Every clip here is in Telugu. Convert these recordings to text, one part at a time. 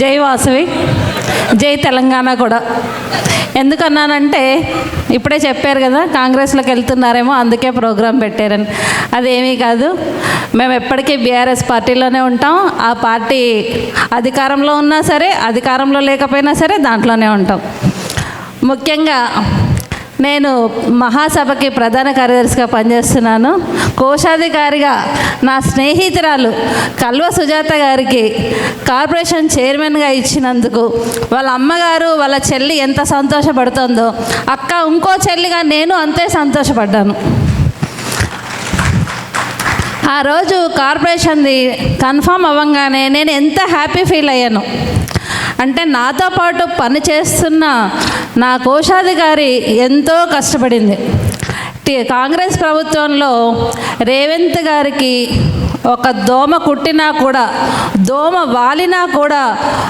జై వాసవి జై తెలంగాణ కూడా. ఎందుకన్నానంటే ఇప్పుడే చెప్పారు కదా కాంగ్రెస్లోకి వెళ్తున్నారేమో అందుకే ప్రోగ్రాం పెట్టారని. అదేమీ కాదు మేము ఎప్పటికీ బీఆర్ఎస్ పార్టీలోనే ఉంటాం. ఆ పార్టీ అధికారంలో ఉన్నా సరే అధికారంలో లేకపోయినా సరే దాంట్లోనే ఉంటాం. ముఖ్యంగా నేను మహాసభకి ప్రధాన కార్యదర్శిగా పనిచేస్తున్నాను. కోశాధికారిగా నా స్నేహితురాలు కల్వ సుజాత గారికి కార్పొరేషన్ చైర్మన్గా ఇచ్చినందుకు వాళ్ళ అమ్మగారు వాళ్ళ చెల్లి ఎంత సంతోషపడుతుందో అక్క ఇంకో చెల్లిగా నేను అంతే సంతోషపడ్డాను. ఆ రోజు కార్పొరేషన్ది కన్ఫామ్ అవ్వగానే నేను ఎంత హ్యాపీ ఫీల్ అయ్యాను. అంటే నాతో పాటు పని చేస్తున్న నా కోశాధికారి ఎంతో కష్టపడింది. కాంగ్రెస్ ప్రభుత్వంలో రేవంత్ గారికి ఒక దోమ కుట్టినా కూడా దోమ వాలినా కూడా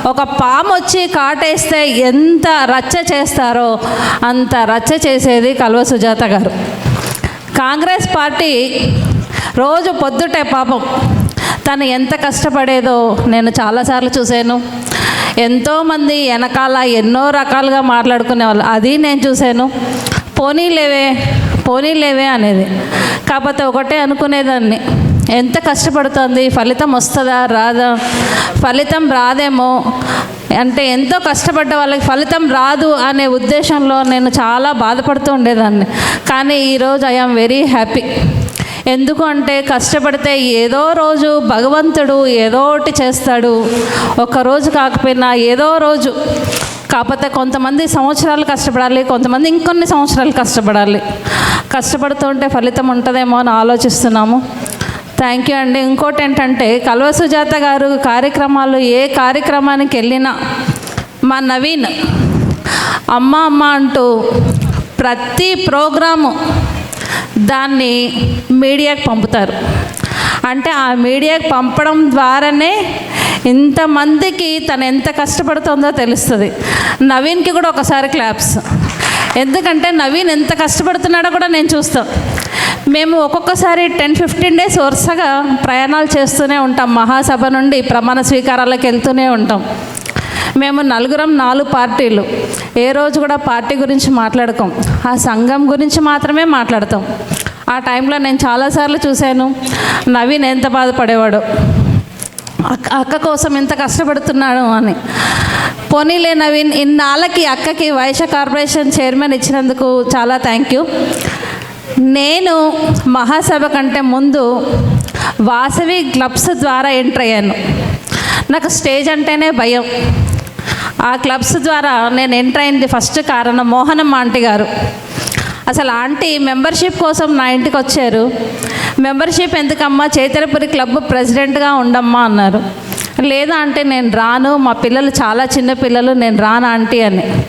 ఒక పాము వచ్చి కాటేస్తే ఎంత రచ్చ చేస్తారో అంత రచ్చ చేసేది కల్వ సుజాత గారు. కాంగ్రెస్ పార్టీ రోజు పొద్దుటే పాపం తను ఎంత కష్టపడేదో నేను చాలాసార్లు చూశాను. ఎంతోమంది వెనకాల ఎన్నో రకాలుగా మాట్లాడుకునే వాళ్ళు అది నేను చూశాను. పోనీలేవే పోనీలేవే అనేది. కాకపోతే ఒకటే అనుకునేదాన్ని. ఎంత కష్టపడుతుంది ఫలితం వస్తుందా రాదా? ఫలితం రాదేమో అంటే ఎంతో కష్టపడ్డ వాళ్ళకి ఫలితం రాదు అనే ఉద్దేశంలో నేను చాలా బాధపడుతూ ఉండేదాన్ని. కానీ ఈరోజు ఐఆమ్ వెరీ హ్యాపీ. ఎందుకు అంటే కష్టపడితే ఏదో రోజు భగవంతుడు ఏదో ఒకటి చేస్తాడు. ఒకరోజు కాకపోయినా ఏదో రోజు. కాకపోతే కొంతమంది సంవత్సరాలు కష్టపడాలి కొంతమంది ఇంకొన్ని సంవత్సరాలు కష్టపడాలి. కష్టపడుతుంటే ఫలితం ఉంటుందేమో అని ఆలోచిస్తున్నాము. థ్యాంక్ యూ అండి. ఇంకోటి ఏంటంటే కల్వ సుజాత గారు కార్యక్రమాలు ఏ కార్యక్రమానికి వెళ్ళినా మా నవీన్ అమ్మ అమ్మ అంటూ ప్రతి ప్రోగ్రాము దాన్ని మీడియాకి పంపుతారు. అంటే ఆ మీడియాకి పంపడం ద్వారానే ఇంతమందికి తను ఎంత కష్టపడుతుందో తెలుస్తుంది. నవీన్కి కూడా ఒకసారి క్లాప్స్. ఎందుకంటే నవీన్ ఎంత కష్టపడుతున్నాడో కూడా నేను చూస్తాం. మేము ఒక్కొక్కసారి టెన్ ఫిఫ్టీన్ డేస్ వరుసగా ప్రయాణాలు చేస్తూనే ఉంటాం. మహాసభ నుండి ప్రమాణ స్వీకారాలకు వెళ్తూనే ఉంటాం. మేము నలుగురం నాలుగు పార్టీలు. ఏ రోజు కూడా పార్టీ గురించి మాట్లాడకం. ఆ సంఘం గురించి మాత్రమే మాట్లాడతాం. ఆ టైంలో నేను చాలాసార్లు చూశాను నవీన్ ఎంత బాధపడేవాడు. అక్క అక్క కోసం ఇంత కష్టపడుతున్నాడు అని. పోనీలే నవీన్ ఇన్నాళ్ళకి అక్కకి వైశ్య కార్పొరేషన్ చైర్మన్ ఇచ్చినందుకు చాలా థ్యాంక్ యూ. నేను మహాసభ కంటే ముందు వాసవి గ్లబ్స్ ద్వారా ఎంటర్ అయ్యాను. నాకు స్టేజ్ అంటేనే భయం. ఆ క్లబ్స్ ద్వారా నేను ఎంటర్ అయింది ఫస్ట్ కారణం మోహనం ఆంటీ గారు. అసలు ఆంటీ మెంబర్షిప్ కోసం నా ఇంటికి వచ్చారు. మెంబర్షిప్ ఎందుకమ్మా? చైతన్యపురి క్లబ్ ప్రెసిడెంట్గా ఉండమ్మా అన్నారు. లేదా అంటే నేను రాను మా పిల్లలు చాలా చిన్న పిల్లలు నేను రాను ఆంటీ అని.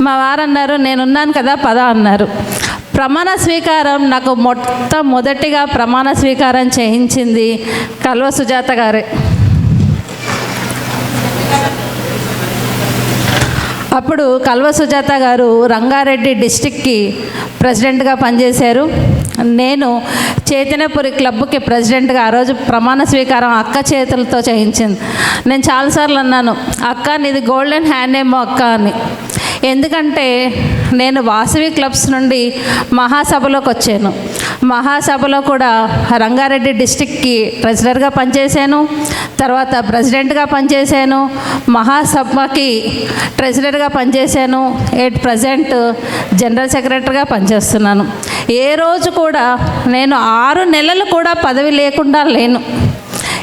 మా వారు అన్నారు నేనున్నాను కదా పద అన్నారు. ప్రమాణ స్వీకారం నాకు మొట్ట మొదటిగా ప్రమాణ స్వీకారం చేయించింది కల్వ సుజాత గారే. అప్పుడు కల్వ సుజాత గారు రంగారెడ్డి డిస్టిక్కి ప్రెసిడెంట్గా పనిచేశారు. నేను చైతన్యపురి క్లబ్కి ప్రెసిడెంట్గా ఆ రోజు ప్రమాణ స్వీకారం అక్క చేతులతో చేయించింది. నేను చాలాసార్లు అన్నాను అక్క నీది గోల్డెన్ హ్యాండ్ ఏమో అక్క అని. ఎందుకంటే నేను వాసవి క్లబ్స్ నుండి మహాసభలోకి వచ్చాను. మహాసభలో కూడా రంగారెడ్డి డిస్టిక్కి ట్రెజరర్గా పనిచేశాను తర్వాత ప్రెసిడెంట్గా పనిచేశాను మహాసభకి ట్రెజరర్గా పనిచేశాను ఎట్ ప్రజెంట్ జనరల్ సెక్రటరీగా పనిచేస్తున్నాను. ఏ రోజు కూడా నేను ఆరు నెలలు కూడా పదవి లేకుండా లేను.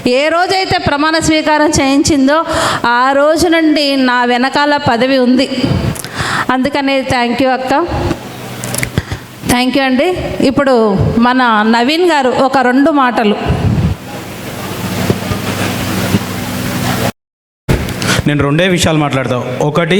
ఏ రోజైతే ప్రమాణ స్వీకారం చేయించిందో ఆ రోజు నుండి నా వెనకాల పదవి ఉంది. అందుకనే థ్యాంక్ యూ అక్క. థ్యాంక్ యూ అండి. ఇప్పుడు మన నవీన్ గారు ఒక రెండు మాటలు. నేను రెండే విషయాలు మాట్లాడతాను ఒకటి